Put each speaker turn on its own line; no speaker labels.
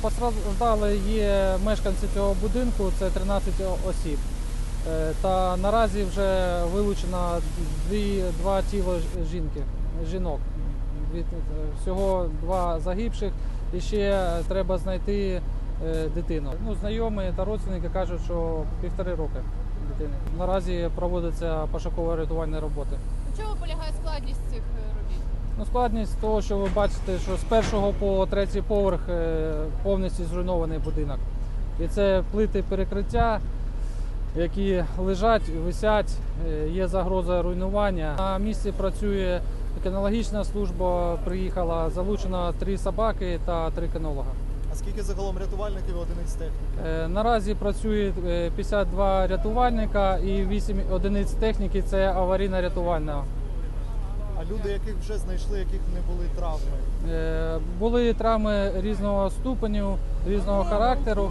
Постраждали є мешканці цього будинку, це 13 осіб. Е, Та наразі вже вилучено дві, два тіла жінки, жінок. Е, всього два загибших і ще треба знайти е, дитину. Ну, знайомі та родственники кажуть, що півтори роки дитини. Наразі проводиться пошуково-рятувальні роботи.
У чому полягає складність цих робіт?
Ну, складність того, що ви бачите, що з першого по третій поверх е, повністю зруйнований будинок. І це плити перекриття, які лежать, висять, е, є загроза руйнування. На місці працює кінологічна служба, приїхала, залучено три собаки та три кінолога.
А скільки загалом рятувальників і одиниць техніки?
Е, Наразі працює е, 52 рятувальника і 8 одиниць техніки це аварійна рятувальна.
Люди, яких вже знайшли, яких не були травми?
Е, Були травми різного ступеню, різного характеру.